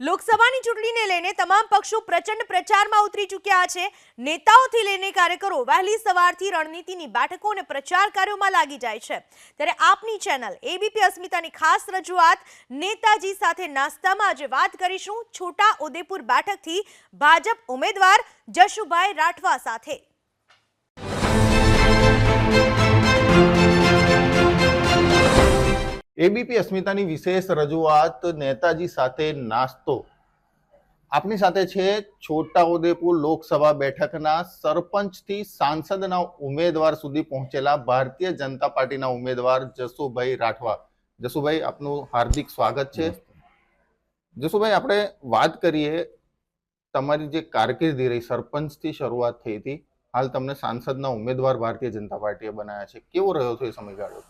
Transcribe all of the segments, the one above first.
લોકસભાની ચૂંટણીને લઈને તમામ પક્ષો પ્રચંડ પ્રચારમાં ઉતરી ચૂક્યા છે. નેતાઓથી લઈને કાર્યકરો વહેલી સવારથી રણનીતિની બેઠકો અને પ્રચાર કાર્યોમાં લાગી જાય છે. ત્યારે આપની ચેનલ એબીપી અસ્મિતાની ખાસ રજૂઆત નેતાજી સાથે નાસ્તામાં આજે વાત કરીશું. છોટા ઉદેપુર બેઠકથી ભાજપ ઉમેદવાર જશુભાઈ રાઠવા સાથે. એબીપી અસ્મિતાની વિશેષ રજૂઆત નેતાજી સાથે નાસ્તો. આપની સાથે છે છોટાઉદેપુર લોકસભા બેઠકના સરપંચથી સાંસદના ઉમેદવાર સુધી પહોંચેલા ભારતીય જનતા પાર્ટીના ઉમેદવાર જસુભાઈ રાઠવા. જસુભાઈ આપનું હાર્દિક સ્વાગત છે. જસુભાઈ આપણે વાત કરીએ તમારી જે કારકિર્દી રહી સરપંચથી શરૂઆત થઈ હતી. હાલ તમને સાંસદના ઉમેદવાર ભારતીય જનતા પાર્ટીએ બનાવ્યા છે. કેવો રહ્યો છે એ સમયગાળો?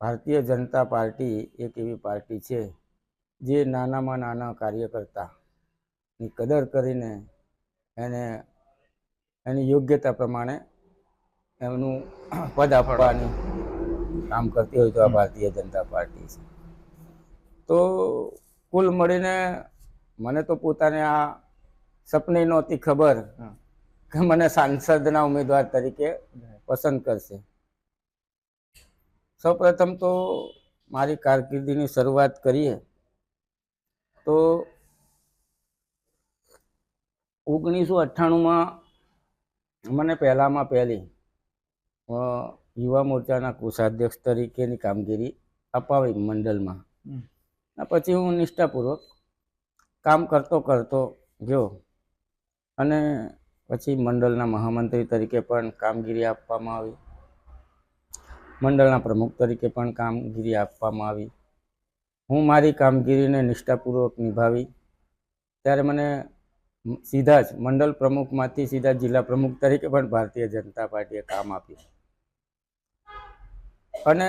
ભારતીય જનતા પાર્ટી એક એવી પાર્ટી છે જે નાનામાં નાના કાર્યકર્તાની કદર કરીને એને એની યોગ્યતા પ્રમાણે એમનું પદ આપવાની કામ કરતી હોય તો આ ભારતીય જનતા પાર્ટી છે. તો કુલ મળીને મને તો પોતાને આ સપની નહોતી ખબર કે મને સાંસદના ઉમેદવાર તરીકે પસંદ કરશે. સૌપ્રથમ તો મારી કારકિર્દીની શરૂઆત કરીએ તો ઓગણીસો અઠ્ઠાણુંમાં મને પહેલામાં પહેલી યુવા મોરચાના કોષાધ્યક્ષ તરીકેની કામગીરી અપાવી મંડળમાં પછી હું નિષ્ઠાપૂર્વક કામ કરતો કરતો ગયો. અને પછી મંડળના મહામંત્રી તરીકે પણ કામગીરી આપવામાં આવી. મંડળના પ્રમુખ તરીકે પણ કામગીરી આપવામાં આવી. હું મારી કામગીરીને નિષ્ઠાપૂર્વક નિભાવી. ત્યારે મને સીધા જ મંડળ પ્રમુખમાંથી સીધા જિલ્લા પ્રમુખ તરીકે પણ ભારતીય જનતા પાર્ટીએ કામ આપ્યું. અને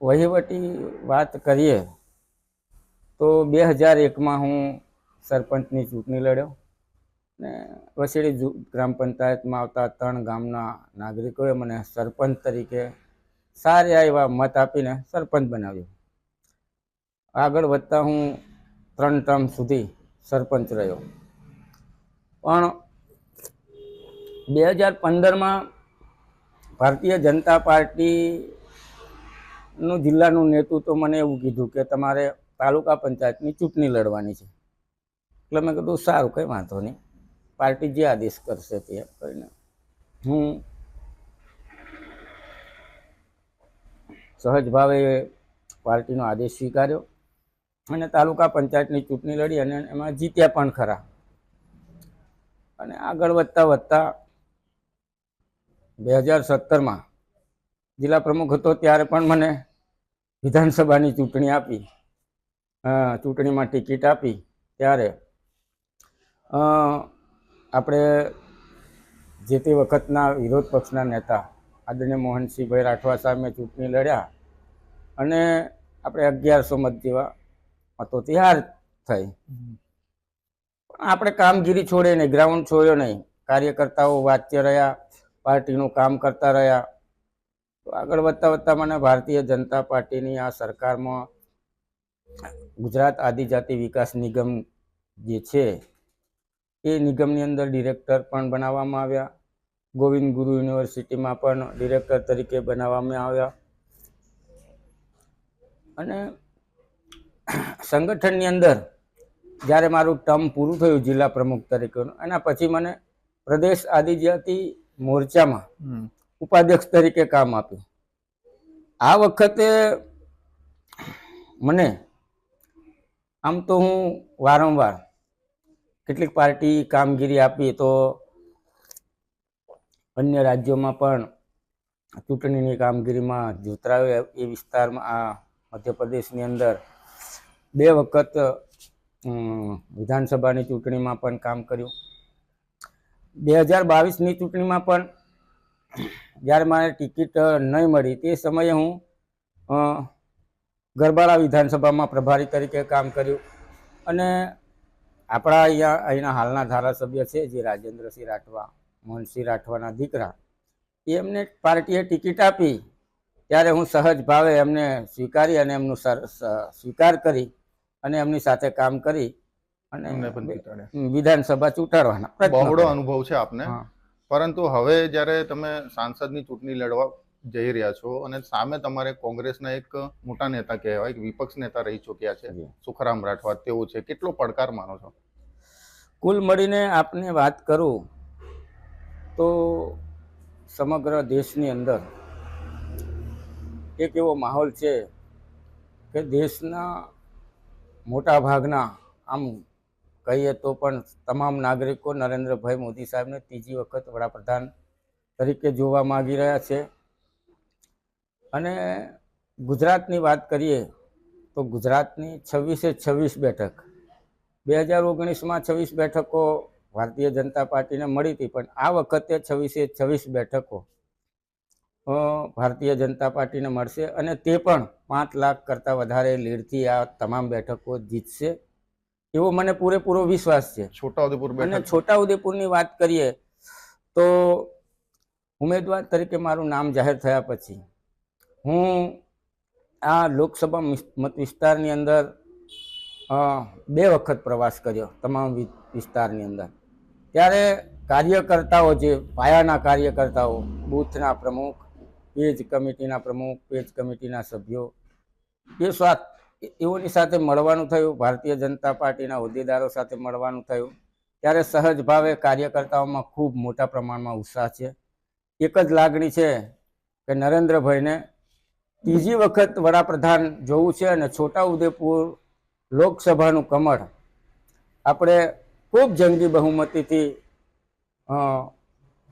વહીવટી વાત કરીએ તો બે હજાર એકમાં હું સરપંચની ચૂંટણી લડ્યો ને વસેડી ગ્રામ પંચાયતમાં આવતા ત્રણ ગામના નાગરિકોએ મને સરપંચ તરીકે સારા એવા મત આપીને સરપંચ બનાવ્યો. આગળ વધતા હું ત્રણ ટર્મ સુધી સરપંચ રહ્યો. પણ બે હજાર પંદરમાં ભારતીય જનતા પાર્ટીનું જિલ્લાનું નેતૃત્વ મને એવું કીધું કે તમારે તાલુકા પંચાયતની ચૂંટણી લડવાની છે. એટલે મેં કીધું સારું, કંઈ વાંધો નહીં. પાર્ટી જે આદેશ કરશે તે કરીને હું સહજ ભાવે પાર્ટીનો આદેશ સ્વીકાર્યો અને તાલુકા પંચાયતની ચૂંટણી લડી અને એમાં જીત્યા પણ ખરા. અને આગળ વધતા વધતા બે હજાર સત્તરમાં જિલ્લા પ્રમુખ હતો ત્યારે પણ મને વિધાનસભાની ચૂંટણી આપી ચૂંટણીમાં ટિકિટ આપી ત્યારે આપણે જે તે વખતના વિરોધ પક્ષના નેતા આદરણીય મોહનસિંહભાઈ રાઠવા સામે ચૂંટણી લડ્યા અને આપણે અગિયારસો મત જેવા મતોથી હાર થઈ. પણ આપણે કામગીરી છોડે નહીં, ગ્રાઉન્ડ છોડ્યો નહીં. કાર્યકર્તાઓ વાચ્ય રહ્યા, પાર્ટીનું કામ કરતા રહ્યા. તો આગળ વધતા વધતા મને ભારતીય જનતા પાર્ટીની આ સરકારમાં ગુજરાત આદિજાતિ વિકાસ નિગમ જે છે, એ નિગમની અંદર ડિરેક્ટર પણ બનાવવામાં આવ્યા. ગોવિંદ ગુરુ યુનિવર્સિટીમાં પણ ડિરેક્ટર તરીકે બનાવવામાં આવ્યા. અને સંગઠનની અંદર જ્યારે મારું ટર્મ પૂરું થયું જિલ્લા પ્રમુખ તરીકેનું એના પછી મને પ્રદેશ આદિજાતિ મોરચામાં ઉપાધ્યક્ષ તરીકે કામ આપ્યું. આ વખતે મને આમ તો હું વારંવાર કેટલીક પાર્ટી કામગીરી આપી તો અન્ય રાજ્યોમાં પણ ચૂંટણીની કામગીરીમાં જોતરાવે એ વિસ્તારમાં આ મધ્યપ્રદેશની અંદર બે વખત વિધાનસભાની ચૂંટણીમાં પણ કામ કર્યું. બે હજાર બાવીસની ચૂંટણીમાં પણ જ્યારે મારે ટિકિટ નહીં મળી તે સમયે હું ગરબાડા વિધાનસભામાં પ્રભારી તરીકે કામ કર્યું. અને આપણા અહીંયા, અહીંના હાલના ધારાસભ્ય છે જે રાજેન્દ્રસિંહ રાઠવા. મોહનસિંહ રાઠવાના દીકરા એમને પાર્ટીએ ટિકિટ આપી. ત્યારે હું સહજ ભાવે એમને સ્વીકારી અને એમનું સ્વીકાર કરી અને એમની સાથે કામ કરી અને વિધાનસભા ચૂંટાડવાના બહોળો અનુભવ છે આપને. પરંતુ હવે જ્યારે તમે સાંસદની ચૂંટણી લડવા જઈ રહ્યા છો અને સામે તમારે કોંગ્રેસના એક મોટા નેતા કહેવાય કે વિપક્ષ નેતા રહી ચૂક્યા છે સુખરામ રાઠવા તેવું છે. કેટલો પડકાર માનો છો? કુલ મળીને આપને વાત કરું તો સમગ્ર દેશની અંદર એક એવો માહોલ છે કે દેશના મોટા ભાગના આમ કહીએ તો પણ તમામ નાગરિકો નરેન્દ્રભાઈ મોદી સાહેબને ત્રીજી વખત વડાપ્રધાન તરીકે જોવા માગી રહ્યા છે. અને ગુજરાતની વાત કરીએ તો ગુજરાતની છવ્વીસે છવ્વીસ બેઠક, બે હજાર ઓગણીસમાં છવ્વીસ બેઠકો ભારતીય જનતા પાર્ટીને મળી હતી પણ આ વખતે છવ્વીસે છવ્વીસ બેઠકો ભારતીય જનતા પાર્ટીને મળશે અને તે પણ પાંચ લાખ કરતાં વધારે લીડથી આ તમામ બેઠકો જીતશે એવો મને પૂરેપૂરો વિશ્વાસ છે. છોટાઉદેપુર અને છોટાઉદેપુરની વાત કરીએ તો ઉમેદવાર તરીકે મારું નામ જાહેર થયા પછી હું આ લોકસભા મત વિસ્તારની અંદર બે વખત પ્રવાસ કર્યો તમામ વિસ્તારની અંદર. ત્યારે કાર્યકર્તાઓ જે, પાયાના કાર્યકર્તાઓ, બૂથના પ્રમુખ, પેજ કમિટીના પ્રમુખ, પેજ કમિટીના સભ્યો, એ સ્વાત એઓની સાથે મળવાનું થયું, ભારતીય જનતા પાર્ટીના હોદ્દેદારો સાથે મળવાનું થયું. ત્યારે સહજ ભાવે કાર્યકર્તાઓમાં ખૂબ મોટા પ્રમાણમાં ઉત્સાહ છે. એક જ લાગણી છે કે નરેન્દ્રભાઈને ત્રીજી વખત વડાપ્રધાન જોવું છે અને છોટાઉદેપુર લોકસભાનું કમળ. આપણે ખૂબ જંગી બહુમતીથી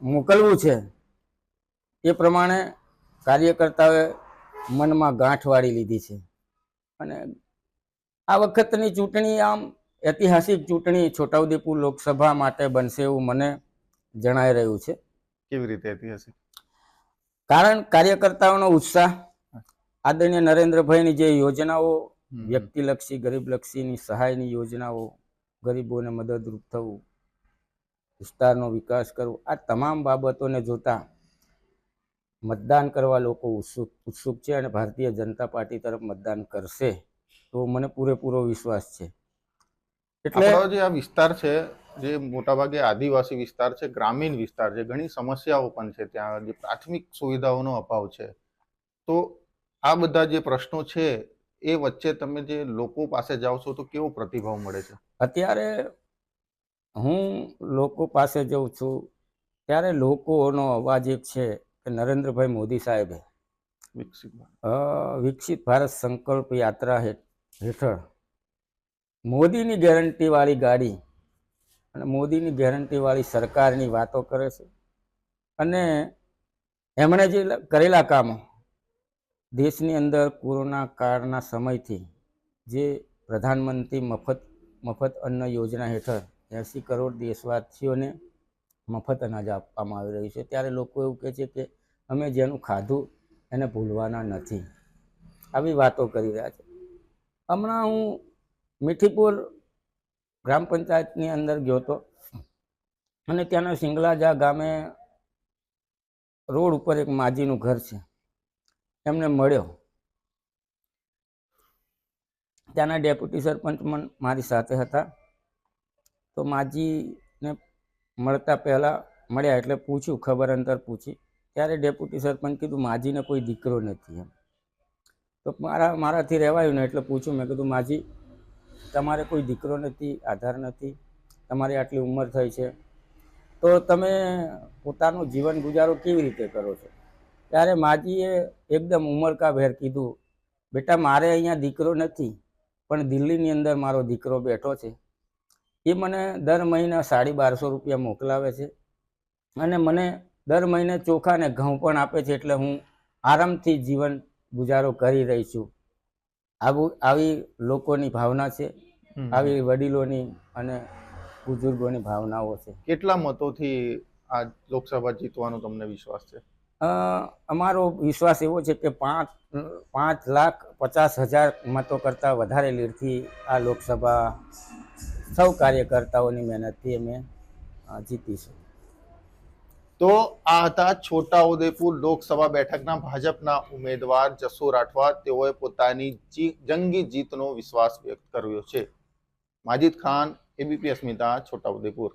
મોકલવું છે. એ પ્રમાણે કાર્યકર્તાઓએ મનમાં ગાંઠ વાળી લીધી છે. અને આ વખતની ચૂંટણી આમ ઐતિહાસિક ચૂંટણી છોટાઉદેપુર લોકસભા માટે બનશે એવું મને જણાઈ રહ્યું છે. કેવી રીતે ઐતિહાસિક? કારણ કાર્યકર્તાઓનો ઉત્સાહ આદરણીય નરેન્દ્રભાઈની જે યોજનાઓ વ્યક્તિલક્ષી ગરીબલક્ષીની સહાયની યોજનાઓ ગરીબોને મદદરૂપ થવું, વિસ્તારનો વિકાસ કરવો, આ તમામ બાબતોને જોતા મતદાન કરવા લોકો ઉત્સુક ઉત્સુક છે અને ભારતીય જનતા પાર્ટી તરફ મતદાન કરશે તો મને પૂરેપૂરો વિશ્વાસ છે. એટલે જે આ વિસ્તાર છે, જે મોટાભાગે આદિવાસી વિસ્તાર છે, ગ્રામીણ વિસ્તાર છે, ઘણી સમસ્યાઓ પણ છે ત્યાં, જે પ્રાથમિક સુવિધાઓનો અભાવ છે. તો આ બધા જે પ્રશ્નો છે એ વચ્ચે તમે જે લોકો પાસે જાઓ છો તો કેવો પ્રતિભાવ મળે છે અત્યારે હું લોકો પાસે જઉં છું ત્યારે લોકોનો અવાજ એક છે કે નરેન્દ્રભાઈ મોદી સાહેબે વિકસિત ભારત. વિકસિત ભારત સંકલ્પ યાત્રા હેઠળ મોદીની ગેરંટીવાળી ગાડી અને મોદીની ગેરંટીવાળી સરકારની વાતો કરે છે અને એમણે જે કરેલા કામો દેશની અંદર કોરોના કાળના સમયથી જે પ્રધાનમંત્રી મફત મફત અન્ન યોજના હેઠળ એંસી કરોડ દેશવાસીઓને મફત અનાજ આપવામાં આવી રહ્યું છે. ત્યારે લોકો એવું કહે છે કે અમે જેનું ખાધું એને ભૂલવાના નથી. આવી વાતો કરી રહ્યા છે. હમણાં હું મીઠીપુર ગ્રામ પંચાયતની અંદર ગયો હતો અને ત્યાંના સિંગલાજા ગામે રોડ ઉપર એક માજીનું ઘર છે. એમને મળ્યો. ત્યાંના ડેપ્યુટી સરપંચ પણ મારી સાથે હતા. તો માજીને મળતા પહેલાં મળ્યા એટલે પૂછ્યું, ખબર અંતર પૂછી. ત્યારે ડેપ્યુટી સરપંચ કીધું, માજીને કોઈ દીકરો નથી એમ. તો મારા, મારાથી રહેવાયું ને એટલે પૂછ્યું. મેં કીધું, માજી, તમારે કોઈ દીકરો નથી, આધાર નથી, તમારી આટલી ઉંમર થઈ છે. તો તમે પોતાનું જીવન ગુજારો કેવી રીતે કરો છો? ત્યારે માજીએ એકદમ ઉમરકાભેર કીધું બેટા મારે અહીંયા દીકરો નથી પણ દિલ્હીની અંદર મારો દીકરો બેઠો છે. એ મને દર મહિને સાડી બારસો રૂપિયા મોકલાવે છે અને મને દર મહિને ચોખા ને ઘઉં પણ આપે છે એટલે હું આરામથી જીવન ગુજારો કરી રહી છું. આવું આવી લોકોની ભાવના છે આવી વડીલોની અને બુઝુર્ગોની ભાવનાઓ છે. કેટલા મતોથી આ લોકસભા જીતવાનો તમને વિશ્વાસ છે? અમારો વિશ્વાસ એવો છે કે પાંચ પાંચ લાખ પચાસ હજાર મતો કરતાં વધારે લીડથી આ લોકસભા સૌ કાર્યકર્તાઓની મહેનતથી અમે જીતીશું. તો આ હતા છોટાઉદેપુર લોકસભા બેઠકના ભાજપના ઉમેદવાર જસુ રાઠવા. તેઓએ પોતાની જંગી જીતનો વિશ્વાસ વ્યક્ત કર્યો છે. માજિદ ખાન, એબીપી અસ્મિતા, છોટાઉદેપુર.